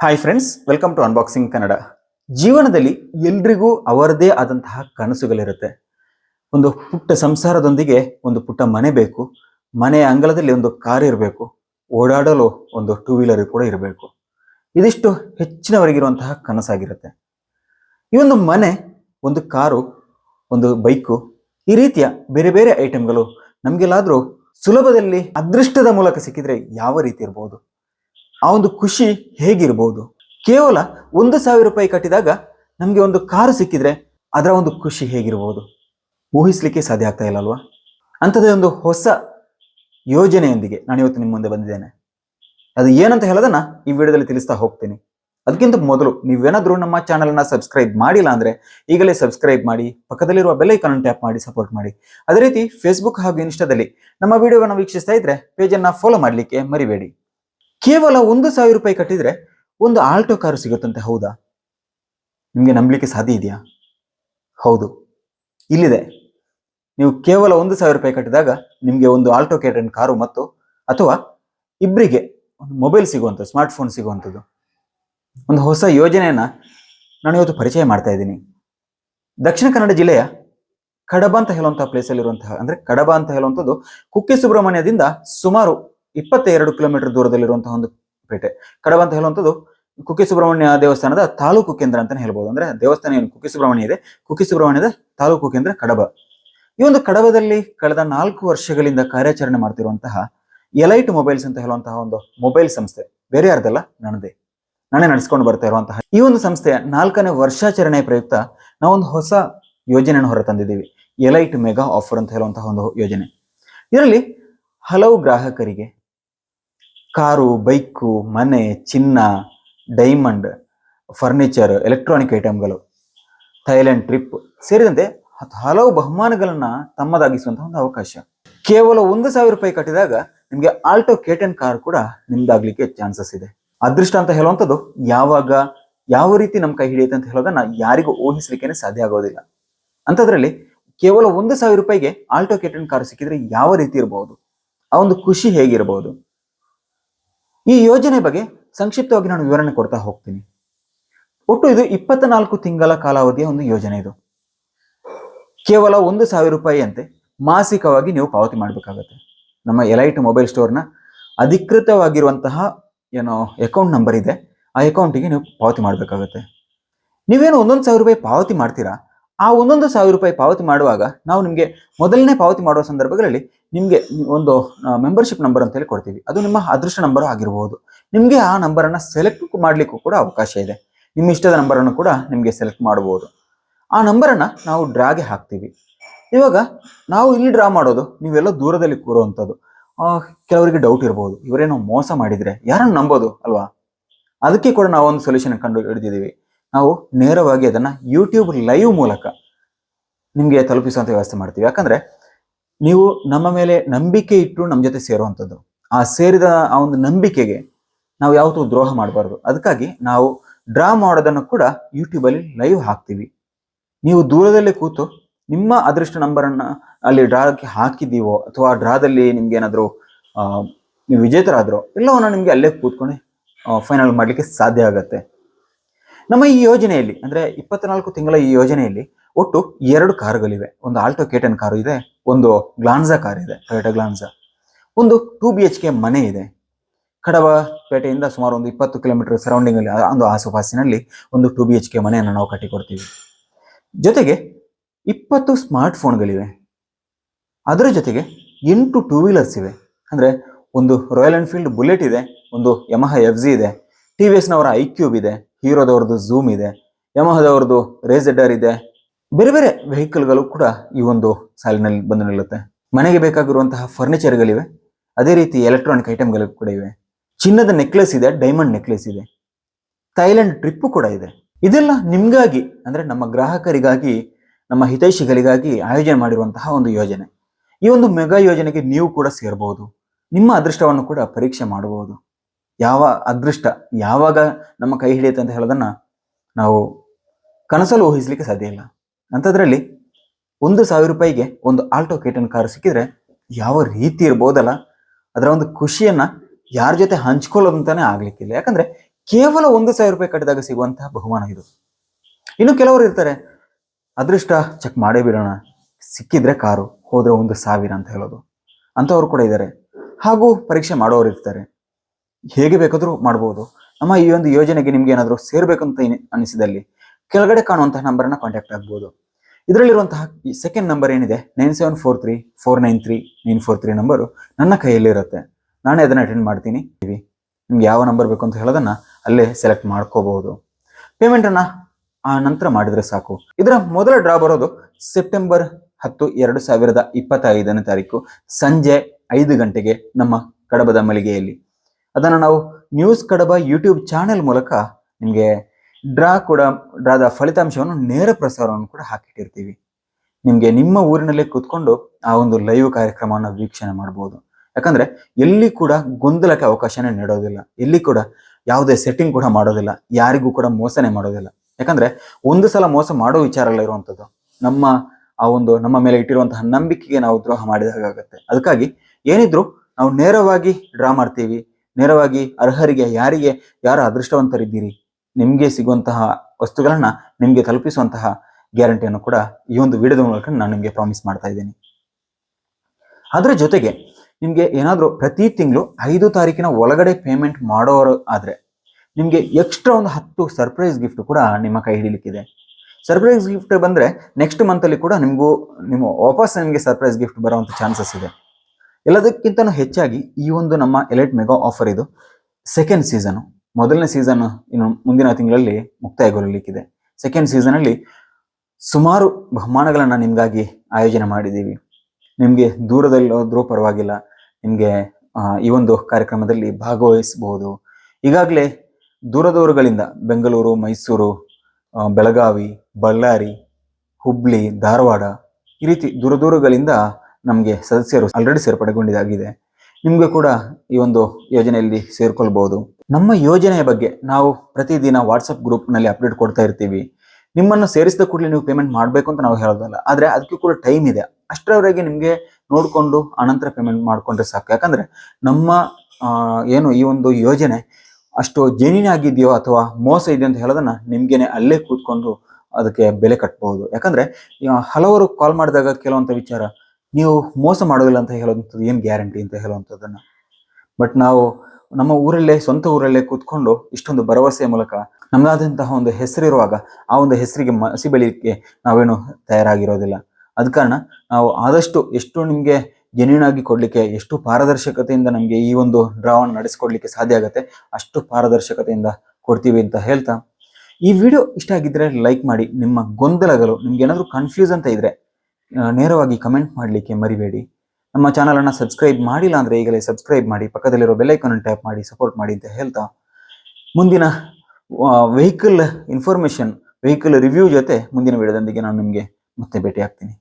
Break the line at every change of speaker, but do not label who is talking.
Hi friends welcome to unboxing Kannada ಜೀವನದಲ್ಲಿ ಎಲ್ರಿಗೂ ಅವರದೇ ಆದಂತಹ ಕನಸುಗಳಿರುತ್ತೆ. ಒಂದು ಪುಟ್ಟ ಸಂಸಾರದೊಂದಿಗೆ ಒಂದು ಪುಟ್ಟ ಮನೆ ಬೇಕು. ಮನೆಯ ಅಂಗಳದಲ್ಲಿ ಒಂದು ಕಾರ್ ಇರಬೇಕು. ಓಡಾಡಲು ಒಂದು ಟೂ ವೀಲರ್ ಕೂಡ ಇರಬೇಕು. ಇದಿಷ್ಟು ಹೆಚ್ಚಿನವರೆಗಿರುವಂತಹ ಕನಸಾಗಿರುತ್ತೆ. ಈ ಒಂದು ಮನೆ, ಒಂದು ಕಾರು, ಒಂದು ಬೈಕು, ಈ ರೀತಿಯ ಬೇರೆ ಬೇರೆ ಐಟಮ್ಗಳು ನಮಗೆಲ್ಲಾದರೂ ಸುಲಭದಲ್ಲಿ ಅದೃಷ್ಟದ ಮೂಲಕ ಸಿಕ್ಕಿದ್ರೆ ಯಾವ ರೀತಿ ಇರಬಹುದು ಆ ಒಂದು ಖುಷಿ ಹೇಗಿರ್ಬೋದು? ಕೇವಲ ಒಂದು ಸಾವಿರ ರೂಪಾಯಿ ಕಟ್ಟಿದಾಗ ನಮಗೆ ಒಂದು ಕಾರು ಸಿಕ್ಕಿದ್ರೆ ಅದರ ಒಂದು ಖುಷಿ ಹೇಗಿರ್ಬೋದು? ಊಹಿಸ್ಲಿಕ್ಕೆ ಸಾಧ್ಯ ಆಗ್ತಾ ಇಲ್ಲ ಅಲ್ವಾ? ಅಂಥದ್ದೇ ಒಂದು ಹೊಸ ಯೋಜನೆಯೊಂದಿಗೆ ನಾನು ಇವತ್ತು ನಿಮ್ಮ ಮುಂದೆ ಬಂದಿದ್ದೇನೆ. ಅದು ಏನಂತ ಹೇಳೋದನ್ನ ಈ ವಿಡಿಯೋದಲ್ಲಿ ತಿಳಿಸ್ತಾ ಹೋಗ್ತೀನಿ. ಅದಕ್ಕಿಂತ ಮೊದಲು ನೀವೇನಾದ್ರೂ ನಮ್ಮ ಚಾನಲ್ನ ಸಬ್ಸ್ಕ್ರೈಬ್ ಮಾಡಿಲ್ಲ ಅಂದ್ರೆ ಈಗಲೇ ಸಬ್ಸ್ಕ್ರೈಬ್ ಮಾಡಿ, ಪಕ್ಕದಲ್ಲಿರುವ ಬೆಲ್ ಐಕಾನ್ ಟ್ಯಾಪ್ ಮಾಡಿ, ಸಪೋರ್ಟ್ ಮಾಡಿ. ಅದೇ ರೀತಿ ಫೇಸ್ಬುಕ್ ಹಾಗೂ ಇನ್ಸ್ಟಾದಲ್ಲಿ ನಮ್ಮ ವಿಡಿಯೋವನ್ನು ವೀಕ್ಷಿಸ್ತಾ ಇದ್ರೆ ಪೇಜನ್ನು ಫಾಲೋ ಮಾಡಲಿಕ್ಕೆ ಮರಿಬೇಡಿ. ಕೇವಲ ಒಂದು ಸಾವಿರ ರೂಪಾಯಿ ಕಟ್ಟಿದ್ರೆ ಒಂದು ಆಲ್ಟೋ ಕಾರು ಸಿಗುತ್ತಂತೆ, ಹೌದಾ? ನಿಮಗೆ ನಂಬಲಿಕ್ಕೆ ಸಾಧ್ಯ ಇದೆಯಾ? ಹೌದು. ಇಲ್ಲಿದೆ. ನೀವು ಕೇವಲ ಒಂದು ಸಾವಿರ ರೂಪಾಯಿ ಕಟ್ಟಿದಾಗ ನಿಮಗೆ ಒಂದು ಆಲ್ಟೋ ಕೇಟನ್ ಕಾರು ಮತ್ತು ಅಥವಾ ಇಬ್ಬರಿಗೆ ಒಂದು ಮೊಬೈಲ್ ಸಿಗುವಂಥದ್ದು ಸ್ಮಾರ್ಟ್ ಫೋನ್ ಸಿಗುವಂಥದ್ದು. ಒಂದು ಹೊಸ ಯೋಜನೆಯನ್ನು ನಾನು ಇವತ್ತು ಪರಿಚಯ ಮಾಡ್ತಾ ಇದ್ದೀನಿ. ದಕ್ಷಿಣ ಕನ್ನಡ ಜಿಲ್ಲೆಯ ಕಡಬ ಅಂತ ಹೇಳುವಂತಹ ಪ್ಲೇಸಲ್ಲಿರುವಂತಹ ಅಂದ್ರೆ ಕಡಬ ಅಂತ ಹೇಳುವಂಥದ್ದು ಕುಕ್ಕೆ ಸುಬ್ರಹ್ಮಣ್ಯದಿಂದ ಸುಮಾರು ಇಪ್ಪತ್ತೆರಡು ಕಿಲೋಮೀಟರ್ ದೂರದಲ್ಲಿರುವಂತಹ ಒಂದು ಪೇಟೆ. ಕಡಬ ಅಂತ ಹೇಳುವಂಥದ್ದು ಕುಕ್ಕಿ ಸುಬ್ರಹ್ಮಣ್ಯ ದೇವಸ್ಥಾನದ ತಾಲೂಕು ಕೇಂದ್ರ ಅಂತಾನೆ ಹೇಳ್ಬೋದು. ಅಂದ್ರೆ ದೇವಸ್ಥಾನ ಏನು? ಕುಕ್ಕಿ ಸುಬ್ರಹ್ಮಣ್ಯ ಇದೆ. ಕುಕ್ಕಿ ಸುಬ್ರಹ್ಮಣ್ಯದ ತಾಲೂಕು ಕೇಂದ್ರ ಕಡಬ. ಈ ಒಂದು ಕಡಬದಲ್ಲಿ ಕಳೆದ ನಾಲ್ಕು ವರ್ಷಗಳಿಂದ ಕಾರ್ಯಾಚರಣೆ ಮಾಡ್ತಿರುವಂತಹ ಎಲೈಟ್ ಮೊಬೈಲ್ಸ್ ಅಂತ ಹೇಳುವಂತಹ ಒಂದು ಮೊಬೈಲ್ ಸಂಸ್ಥೆ. ಬೇರೆ ಯಾರ್ದಲ್ಲ? ನನ್ನದೇ. ನಾನೇ ನಡೆಸ್ಕೊಂಡು ಬರ್ತಾ ಇರುವಂತಹ ಈ ಒಂದು ಸಂಸ್ಥೆಯ ನಾಲ್ಕನೇ ವರ್ಷಾಚರಣೆ ಪ್ರಯುಕ್ತ ನಾವೊಂದು ಹೊಸ ಯೋಜನೆಯನ್ನು ಹೊರತಂದಿದ್ದೀವಿ ಎಲೈಟ್ ಮೆಗಾ ಆಫರ್ ಅಂತ ಹೇಳುವಂತಹ ಒಂದು ಯೋಜನೆ. ಇದರಲ್ಲಿ ಹಲವು ಗ್ರಾಹಕರಿಗೆ ಕಾರು, ಬೈಕು, ಮನೆ, ಚಿನ್ನ, ಡೈಮಂಡ್, ಫರ್ನಿಚರ್, ಎಲೆಕ್ಟ್ರಾನಿಕ್ ಐಟಮ್ಗಳು ಥೈಲ್ಯಾಂಡ್ ಟ್ರಿಪ್ ಸೇರಿದಂತೆ ಹಲವು ಬಹುಮಾನಗಳನ್ನು ತಮ್ಮದಾಗಿಸುವಂತಹ ಒಂದು ಅವಕಾಶ. ಕೇವಲ ಒಂದು ಸಾವಿರ ರೂಪಾಯಿ ಕಟ್ಟಿದಾಗ ನಿಮಗೆ ಆಲ್ಟೋ ಕೇಟನ್ ಕಾರ್ ಕೂಡ ನಿಮ್ದಾಗ್ಲಿಕ್ಕೆ ಚಾನ್ಸಸ್ ಇದೆ. ಅದೃಷ್ಟ ಅಂತ ಹೇಳುವಂಥದ್ದು ಯಾವಾಗ, ಯಾವ ರೀತಿ ನಮ್ಮ ಕೈ ಹಿಡಿಯುತ್ತೆ ಅಂತ ಹೇಳೋದನ್ನ ಯಾರಿಗೂ ಊಹಿಸ್ಲಿಕ್ಕೆ ಸಾಧ್ಯ ಆಗೋದಿಲ್ಲ. ಅಂಥದ್ರಲ್ಲಿ ಕೇವಲ ಒಂದು ಸಾವಿರ ರೂಪಾಯಿಗೆ ಆಲ್ಟೋ ಕೇಟನ್ ಕಾರ್ ಸಿಕ್ಕಿದ್ರೆ ಯಾವ ರೀತಿ ಇರಬಹುದು ಆ ಒಂದು ಖುಷಿ ಹೇಗಿರಬಹುದು ಈ ಯೋಜನೆ ಬಗ್ಗೆ ಸಂಕ್ಷಿಪ್ತವಾಗಿ ನಾನು ವಿವರಣೆ ಕೊಡ್ತಾ ಹೋಗ್ತೀನಿ. ಒಟ್ಟು ಇದು ಇಪ್ಪತ್ತ ನಾಲ್ಕು ತಿಂಗಳ ಕಾಲಾವಧಿಯ ಒಂದು ಯೋಜನೆ ಇದು. ಕೇವಲ ಒಂದು ಸಾವಿರ ರೂಪಾಯಿ ಅಂತೆ ಮಾಸಿಕವಾಗಿ ನೀವು ಪಾವತಿ ಮಾಡಬೇಕಾಗತ್ತೆ. ನಮ್ಮ ಎಲೈಟ್ ಮೊಬೈಲ್ ಸ್ಟೋರ್ನ ಅಧಿಕೃತವಾಗಿರುವಂತಹ ಏನೋ ಅಕೌಂಟ್ ನಂಬರ್ ಇದೆ. ಆ ಅಕೌಂಟಿಗೆ ನೀವು ಪಾವತಿ ಮಾಡಬೇಕಾಗತ್ತೆ. ನೀವೇನು ಒಂದೊಂದು ಸಾವಿರ ರೂಪಾಯಿ ಪಾವತಿ ಮಾಡ್ತೀರಾ? ಆ ಒಂದೊಂದು ಸಾವಿರ ರೂಪಾಯಿ ಪಾವತಿ ಮಾಡುವಾಗ ನಾವು ನಿಮಗೆ ಮೊದಲನೇ ಪಾವತಿ ಮಾಡುವ ಸಂದರ್ಭಗಳಲ್ಲಿ ನಿಮಗೆ ಒಂದು ಮೆಂಬರ್ಶಿಪ್ ನಂಬರ್ ಅಂತ ಹೇಳಿ ಕೊಡ್ತೀವಿ. ಅದು ನಿಮ್ಮ ಅದೃಷ್ಟ ನಂಬರ್ ಆಗಿರಬಹುದು ನಿಮಗೆ ಆ ನಂಬರನ್ನು ಸೆಲೆಕ್ಟ್ ಮಾಡಲಿಕ್ಕೂ ಕೂಡ ಅವಕಾಶ ಇದೆ. ನಿಮ್ಮ ಇಷ್ಟದ ನಂಬರನ್ನು ಕೂಡ ನಿಮಗೆ ಸೆಲೆಕ್ಟ್ ಮಾಡಬಹುದು ಆ ನಂಬರನ್ನು ನಾವು ಡ್ರಾಗೆ ಹಾಕ್ತೀವಿ. ಇವಾಗ ನಾವು ಇಲ್ಲಿ ಡ್ರಾ ಮಾಡೋದು ನೀವೆಲ್ಲ ದೂರದಲ್ಲಿ ಕೂರುವಂಥದ್ದು ಕೆಲವರಿಗೆ ಡೌಟ್ ಇರಬಹುದು ಇವರೇನೋ ಮೋಸ ಮಾಡಿದ್ರೆ ಯಾರನ್ನು ನಂಬೋದು ಅಲ್ವಾ? ಅದಕ್ಕೆ ಕೂಡ ನಾವು ಒಂದು ಸೊಲ್ಯೂಷನ್ ಕಂಡು ಹಿಡಿದಿದ್ದೀವಿ. ನಾವು ನೇರವಾಗಿ ಅದನ್ನು ಯೂಟ್ಯೂಬ್ ಲೈವ್ ಮೂಲಕ ನಿಮಗೆ ತಲುಪಿಸುವಂಥ ವ್ಯವಸ್ಥೆ ಮಾಡ್ತೀವಿ. ಯಾಕಂದರೆ ನೀವು ನಮ್ಮ ಮೇಲೆ ನಂಬಿಕೆ ಇಟ್ಟು ನಮ್ಮ ಜೊತೆ ಸೇರುವಂಥದ್ದು ಆ ಸೇರಿದ ಆ ಒಂದು ನಂಬಿಕೆಗೆ ನಾವು ಯಾವತ್ತೂ ದ್ರೋಹ ಮಾಡಬಾರ್ದು. ಅದಕ್ಕಾಗಿ ನಾವು ಡ್ರಾ ಮಾಡೋದನ್ನು ಕೂಡ ಯೂಟ್ಯೂಬಲ್ಲಿ ಲೈವ್ ಹಾಕ್ತೀವಿ. ನೀವು ದೂರದಲ್ಲೇ ಕೂತು ನಿಮ್ಮ ಅದೃಷ್ಟ ನಂಬರನ್ನು ಅಲ್ಲಿ ಡ್ರಾಗೆ ಹಾಕಿದ್ದೀವೋ ಅಥವಾ ಡ್ರಾದಲ್ಲಿ ನಿಮ್ಗೆ ಏನಾದರೂ ನೀವು ವಿಜೇತರಾದ್ರೋ ಎಲ್ಲವನ್ನು ನಿಮಗೆ ಅಲ್ಲೇ ಕೂತ್ಕೊಂಡು ಫೈನಲ್ ಮಾಡಲಿಕ್ಕೆ ಸಾಧ್ಯ ಆಗತ್ತೆ. ನಮ್ಮ ಈ ಯೋಜನೆಯಲ್ಲಿ, ಅಂದ್ರೆ ಇಪ್ಪತ್ನಾಲ್ಕು ತಿಂಗಳ ಈ ಯೋಜನೆಯಲ್ಲಿ ಒಟ್ಟು ಎರಡು ಕಾರುಗಳಿವೆ. ಒಂದು ಆಲ್ಟೋ ಕೇಟನ್ ಕಾರು ಇದೆ, ಒಂದು ಗ್ಲಾನ್ಸಾ ಕಾರ್ ಇದೆ ಟೊಯೋಟಾ ಗ್ಲಾನ್ಸಾ ಒಂದು ಟೂ ಬಿ ಎಚ್ ಕೆ ಮನೆ ಇದೆ. ಕಡವ ಪೇಟೆಯಿಂದ ಸುಮಾರು ಒಂದು ಇಪ್ಪತ್ತು ಕಿಲೋಮೀಟರ್ ಸರೌಂಡಿಂಗ್ ಅಲ್ಲಿ ಒಂದು ಆಸುಪಾಸಿನಲ್ಲಿ ಒಂದು ಟೂ ಬಿ ಎಚ್ ಕೆ ಮನೆಯನ್ನು ನಾವು ಕಟ್ಟಿಕೊಡ್ತೀವಿ. ಜೊತೆಗೆ ಇಪ್ಪತ್ತು ಸ್ಮಾರ್ಟ್ ಫೋನ್ಗಳಿವೆ ಅದರ ಜೊತೆಗೆ ಎಂಟು ಟೂ ವೀಲರ್ಸ್ ಇವೆ. ಅಂದರೆ ಒಂದು ರಾಯಲ್ ಎನ್ಫೀಲ್ಡ್ ಬುಲೆಟ್ ಇದೆ, ಒಂದು ಯಮಹ ಎಫ್ ಜಿ ಇದೆ ಟಿ ವಿ ಎಸ್ನವರ ಐ ಕ್ಯೂಬ್ ಇದೆ ಹೀರೋದವ್ರದ್ದು ಝೂಮ್ ಇದೆ, ಯಮಹದವ್ರದ್ದು ರೇಸೆಡರ್ ಇದೆ, ಬೇರೆ ಬೇರೆ ವೆಹಿಕಲ್ಗಳು ಕೂಡ ಈ ಒಂದು ಸಾಲಿನಲ್ಲಿ ಬಂದು ನಿಲ್ಲುತ್ತೆ. ಮನೆಗೆ ಬೇಕಾಗಿರುವಂತಹ ಫರ್ನಿಚರ್ಗಳಿವೆ ಅದೇ ರೀತಿ ಎಲೆಕ್ಟ್ರಾನಿಕ್ ಐಟಮ್ಗಳು ಕೂಡ ಇವೆ. ಚಿನ್ನದ ನೆಕ್ಲೆಸ್ ಇದೆ ಡೈಮಂಡ್ ನೆಕ್ಲೆಸ್ ಇದೆ. ಥೈಲ್ಯಾಂಡ್ ಟ್ರಿಪ್ ಕೂಡ ಇದೆ. ಇದೆಲ್ಲ ನಿಮಗಾಗಿ, ಅಂದ್ರೆ ನಮ್ಮ ಗ್ರಾಹಕರಿಗಾಗಿ, ನಮ್ಮ ಹಿತೈಷಿಗಳಿಗಾಗಿ ಆಯೋಜನೆ ಮಾಡಿರುವಂತಹ ಒಂದು ಯೋಜನೆ. ಈ ಒಂದು ಮೆಗಾ ಯೋಜನೆಗೆ ನೀವು ಕೂಡ ಸೇರಬಹುದು ನಿಮ್ಮ ಅದೃಷ್ಟವನ್ನು ಕೂಡ ಪರೀಕ್ಷೆ ಮಾಡಬಹುದು ಯಾವ ಅದೃಷ್ಟ, ಯಾವಾಗ ನಮ್ಮ ಕೈ ಹಿಡಿಯುತ್ತೆ ಅಂತ ಹೇಳೋದನ್ನ ನಾವು ಕನಸಲು ಊಹಿಸ್ಲಿಕ್ಕೆ ಸಾಧ್ಯ ಇಲ್ಲ. ಅಂಥದ್ರಲ್ಲಿ ಒಂದು ಸಾವಿರ ರೂಪಾಯಿಗೆ ಒಂದು ಆಲ್ಟೋ ಕೇಟನ್ ಕಾರ್ ಸಿಕ್ಕಿದ್ರೆ ಯಾವ ರೀತಿ ಇರ್ಬೋದಲ್ಲ, ಅದರ ಒಂದು ಖುಷಿಯನ್ನ ಯಾರ ಜೊತೆ ಹಂಚ್ಕೊಳ್ಳೋದಂತಾನೆ ಆಗ್ಲಿಕ್ಕಿಲ್ಲ ಯಾಕಂದ್ರೆ ಕೇವಲ ಒಂದು ಸಾವಿರ ರೂಪಾಯಿ ಕಟ್ಟಿದಾಗ ಸಿಗುವಂತಹ ಬಹುಮಾನ ಇದು. ಇನ್ನು ಕೆಲವರು ಇರ್ತಾರೆ, ಅದೃಷ್ಟ ಚೆಕ್ ಮಾಡೇ ಬಿಡೋಣ ಸಿಕ್ಕಿದ್ರೆ ಕಾರು, ಹೋದ್ರೆ ಒಂದು ಸಾವಿರ ಅಂತ ಹೇಳೋದು. ಅಂಥವ್ರು ಕೂಡ ಇದ್ದಾರೆ. ಹಾಗೂ ಪರೀಕ್ಷೆ ಮಾಡೋರು ಇರ್ತಾರೆ. ಹೇಗೆ ಬೇಕಾದರೂ ಮಾಡಬಹುದು ನಮ್ಮ ಈ ಒಂದು ಯೋಜನೆಗೆ ನಿಮ್ಗೆ ಏನಾದರೂ ಸೇರ್ಬೇಕಂತ ಅಂತ ಅನಿಸಿದಲ್ಲಿ ಕೆಳಗಡೆ ಕಾಣುವಂತಹ ನಂಬರನ್ನ ಕಾಂಟ್ಯಾಕ್ಟ್ ಆಗ್ಬೋದು. ಇದರಲ್ಲಿರುವಂತಹ ಈ ಸೆಕೆಂಡ್ ನಂಬರ್ ಏನಿದೆ? Nine seven four three four nine three nine four three number ನನ್ನ ಕೈಯಲ್ಲಿರುತ್ತೆ ನಾನೇ ಅದನ್ನ ಅಟೆಂಡ್ ಮಾಡ್ತೀನಿ. ನಿಮ್ಗೆ ಯಾವ ನಂಬರ್ ಬೇಕು ಅಂತ ಹೇಳೋದನ್ನ ಅಲ್ಲೇ ಸೆಲೆಕ್ಟ್ ಮಾಡ್ಕೋಬಹುದು ಪೇಮೆಂಟನ್ನು ಆ ನಂತರ ಮಾಡಿದ್ರೆ ಸಾಕು. ಇದರ ಮೊದಲ ಡ್ರಾ ಬರೋದು ಸೆಪ್ಟೆಂಬರ್ ಹತ್ತು, ಎರಡು ಸಾವಿರದ ಇಪ್ಪತ್ತೈದನೇ ತಾರೀಕು ಸಂಜೆ ಐದು ಗಂಟೆಗೆ ನಮ್ಮ ಕಡಬದ ಮಳಿಗೆಯಲ್ಲಿ. ಅದನ್ನು ನಾವು ನ್ಯೂಸ್ ಕಡಬ ಯೂಟ್ಯೂಬ್ ಚಾನೆಲ್ ಮೂಲಕ ನಿಮಗೆ ಡ್ರಾ ಕೂಡ, ಡ್ರಾದ ಫಲಿತಾಂಶವನ್ನು, ನೇರ ಪ್ರಸಾರವನ್ನು ಕೂಡ ಹಾಕಿಟ್ಟಿರ್ತೀವಿ. ನಿಮಗೆ ನಿಮ್ಮ ಊರಿನಲ್ಲೇ ಕೂತ್ಕೊಂಡು ಆ ಒಂದು ಲೈವ್ ಕಾರ್ಯಕ್ರಮವನ್ನು ವೀಕ್ಷಣೆ ಮಾಡ್ಬೋದು. ಯಾಕಂದ್ರೆ ಎಲ್ಲಿ ಕೂಡ ಗೊಂದಲಕ್ಕೆ ಅವಕಾಶನೇ ನೀಡೋದಿಲ್ಲ. ಎಲ್ಲಿ ಕೂಡ ಯಾವುದೇ ಸೆಟ್ಟಿಂಗ್ ಕೂಡ ಮಾಡೋದಿಲ್ಲ. ಯಾರಿಗೂ ಕೂಡ ಮೋಸನೆ ಮಾಡೋದಿಲ್ಲ. ಯಾಕಂದ್ರೆ ಒಂದು ಸಲ ಮೋಸ ಮಾಡೋ ವಿಚಾರ ಎಲ್ಲ ಇರುವಂಥದ್ದು ನಮ್ಮ ಆ ಒಂದು, ನಮ್ಮ ಮೇಲೆ ಇಟ್ಟಿರುವಂತಹ ನಂಬಿಕೆಗೆ ನಾವು ದ್ರೋಹ ಮಾಡಿದಾಗತ್ತೆ ಅದಕ್ಕಾಗಿ ಏನಿದ್ರು ನಾವು ನೇರವಾಗಿ ಡ್ರಾ ಮಾಡ್ತೀವಿ. ನೇರವಾಗಿ ಅರ್ಹರಿಗೆ ಯಾರಿಗೆ ಯಾರು ಅದೃಷ್ಟವಂತರಿದ್ದೀರಿ? ನಿಮಗೆ ಸಿಗುವಂತಹ ವಸ್ತುಗಳನ್ನ ನಿಮಗೆ ತಲುಪಿಸುವಂತಹ ಗ್ಯಾರಂಟಿಯನ್ನು ಕೂಡ ಈ ಒಂದು ವಿಡಿಯೋದ ಮೂಲಕ ನಾನು ನಿಮಗೆ ಪ್ರಾಮಿಸ್ ಮಾಡ್ತಾ ಇದ್ದೀನಿ. ಅದರ ಜೊತೆಗೆ ನಿಮಗೆ ಏನಾದರೂ ಪ್ರತಿ ತಿಂಗಳು ಐದು ತಾರೀಕಿನ ಒಳಗಡೆ ಪೇಮೆಂಟ್ ಮಾಡೋರು ಆದರೆ ನಿಮಗೆ ಎಕ್ಸ್ಟ್ರಾ ಒಂದು ಹತ್ತು ಸರ್ಪ್ರೈಸ್ ಗಿಫ್ಟ್ ಕೂಡ ನಿಮ್ಮ ಕೈ ಹಿಡಿಲಿಕ್ಕಿದೆ. ಸರ್ಪ್ರೈಸ್ ಗಿಫ್ಟ್ ಬಂದರೆ ನೆಕ್ಸ್ಟ್ ಮಂತಲ್ಲಿ ಕೂಡ ನಿಮಗೂ ನಿಮ್ಮ ವಾಪಸ್ ನಿಮಗೆ ಸರ್ಪ್ರೈಸ್ ಗಿಫ್ಟ್ ಬರೋವಂಥ ಚಾನ್ಸಸ್ ಇದೆ. ಎಲ್ಲದಕ್ಕಿಂತನೂ ಹೆಚ್ಚಾಗಿ ಈ ಒಂದು ನಮ್ಮ ಎಲೈಟ್ ಮೆಗಾ ಆಫರ್ ಇದು ಸೆಕೆಂಡ್ ಸೀಸನ್ ಮೊದಲನೇ ಸೀಸನ್ ಇನ್ನು ಮುಂದಿನ ತಿಂಗಳಲ್ಲಿ ಮುಕ್ತಾಯಗೊಳ್ಳಲಿಕ್ಕಿದೆ. ಸೆಕೆಂಡ್ ಸೀಸನಲ್ಲಿ ಸುಮಾರು ಬಹುಮಾನಗಳನ್ನು ನಿಮಗಾಗಿ ಆಯೋಜನೆ ಮಾಡಿದ್ದೀವಿ. ನಿಮಗೆ ದೂರದಲ್ಲಿ ಹೋದ್ರೂ ಪರವಾಗಿಲ್ಲ. ನಿಮಗೆ ಈ ಒಂದು ಕಾರ್ಯಕ್ರಮದಲ್ಲಿ ಭಾಗವಹಿಸಬಹುದು ಈಗಾಗಲೇ ದೂರದೂರುಗಳಿಂದ ಬೆಂಗಳೂರು, ಮೈಸೂರು ಬೆಳಗಾವಿ, ಬಳ್ಳಾರಿ, ಹುಬ್ಳಿ, ಧಾರವಾಡ ಈ ರೀತಿ ದೂರ ದೂರಗಳಿಂದ ನಮಗೆ ಸದಸ್ಯರು ಆಲ್ರೆಡಿ ಸೇರ್ಪಡೆಗೊಂಡಿದ್ದಾಗಿದೆ. ನಿಮಗೆ ಕೂಡ ಈ ಒಂದು ಯೋಜನೆಯಲ್ಲಿ ಸೇರ್ಕೊಳ್ಬಹುದು ನಮ್ಮ ಯೋಜನೆಯ ಬಗ್ಗೆ ನಾವು ಪ್ರತಿದಿನ ವಾಟ್ಸಪ್ ಗ್ರೂಪ್ನಲ್ಲಿ ಅಪ್ಡೇಟ್ ಕೊಡ್ತಾ ಇರ್ತೀವಿ. ನಿಮ್ಮನ್ನು ಸೇರಿಸಿದ ಕೂಡಲೇ ನೀವು ಪೇಮೆಂಟ್ ಮಾಡಬೇಕು ಅಂತ ನಾವು ಹೇಳೋದಲ್ಲ. ಆದರೆ ಅದಕ್ಕೂ ಕೂಡ ಟೈಮ್ ಇದೆ. ಅಷ್ಟರವರೆಗೆ ನಿಮಗೆ ನೋಡಿಕೊಂಡು ಅನಂತರ ಪೇಮೆಂಟ್ ಮಾಡಿಕೊಂಡ್ರೆ ಸಾಕು. ಯಾಕಂದ್ರೆ ನಮ್ಮ ಏನು ಈ ಒಂದು ಯೋಜನೆ ಅಷ್ಟು ಆಗಿದೆಯೋ ಅಥವಾ ಮೋಸ ಇದೆಯೋ ಅಂತ ಹೇಳೋದನ್ನ ನಿಮಗೇನೆ ಅಲ್ಲೇ ಕೂತ್ಕೊಂಡು ಅದಕ್ಕೆ ಬೆಲೆ ಕಟ್ಬೋದು. ಯಾಕಂದರೆ ಹಲವರು ಕಾಲ್ ಮಾಡಿದಾಗ ಕೆಲವಂಥ ವಿಚಾರ ನೀವು ಮೋಸ ಮಾಡೋದಿಲ್ಲ ಅಂತ ಹೇಳುವಂಥದ್ದು ಏನು ಗ್ಯಾರಂಟಿ ಅಂತ ಹೇಳುವಂಥದ್ದನ್ನು? ಬಟ್ ನಾವು ನಮ್ಮ ಊರಲ್ಲೇ, ಸ್ವಂತ ಊರಲ್ಲೇ ಕೂತ್ಕೊಂಡು ಇಷ್ಟೊಂದು ಭರವಸೆಯ ಮೂಲಕ ನಮ್ಮದಾದಂತಹ ಒಂದು ಹೆಸರಿರುವಾಗ ಆ ಒಂದು ಹೆಸರಿಗೆ ಮಸಿ ಬೆಳೆಯಲಿಕ್ಕೆ ನಾವೇನು ತಯಾರಾಗಿರೋದಿಲ್ಲ. ಅದ ಕಾರಣ ನಾವು ಆದಷ್ಟು ಎಷ್ಟು ನಿಮಗೆ ಆಗಿ ಕೊಡ್ಲಿಕ್ಕೆ, ಎಷ್ಟು ಪಾರದರ್ಶಕತೆಯಿಂದ ನಮಗೆ ಈ ಒಂದು ಡ್ರಾವನ್ನು ನಡೆಸ್ಕೊಡ್ಲಿಕ್ಕೆ ಸಾಧ್ಯ ಆಗುತ್ತೆ, ಅಷ್ಟು ಪಾರದರ್ಶಕತೆಯಿಂದ ಕೊಡ್ತೀವಿ ಅಂತ ಹೇಳ್ತಾ ಈ ವಿಡಿಯೋ ಇಷ್ಟ ಆಗಿದ್ರೆ ಲೈಕ್ ಮಾಡಿ, ನಿಮ್ಮ ಗೊಂದಲಗಳು, ನಿಮ್ಗೆ ಏನಾದರೂ ಕನ್ಫ್ಯೂಸ್ ಅಂತ ಇದ್ರೆ ನೇರವಾಗಿ ಕಮೆಂಟ್ ಮಾಡಲಿಕ್ಕೆ ಮರಿಬೇಡಿ. ನಮ್ಮ ಚಾನಲನ್ನು ಸಬ್ಸ್ಕ್ರೈಬ್ ಮಾಡಿಲ್ಲ ಅಂದರೆ ಈಗಲೇ ಸಬ್ಸ್ಕ್ರೈಬ್ ಮಾಡಿ, ಪಕ್ಕದಲ್ಲಿರೋ ಬೆಲ್ಲೈಕನ್ನು ಟ್ಯಾಪ್ ಮಾಡಿ ಸಪೋರ್ಟ್ ಮಾಡಿ ಅಂತ ಹೇಳ್ತಾ ಮುಂದಿನ ವೆಹಿಕಲ್ ಇನ್ಫಾರ್ಮೇಷನ್ ವೆಹಿಕಲ್ ರಿವ್ಯೂ ಜೊತೆ ಮುಂದಿನ ವಿಡಿಯೋದೊಂದಿಗೆ ನಾನು ನಿಮಗೆ ಮತ್ತೆ ಭೇಟಿ ಆಗ್ತೀನಿ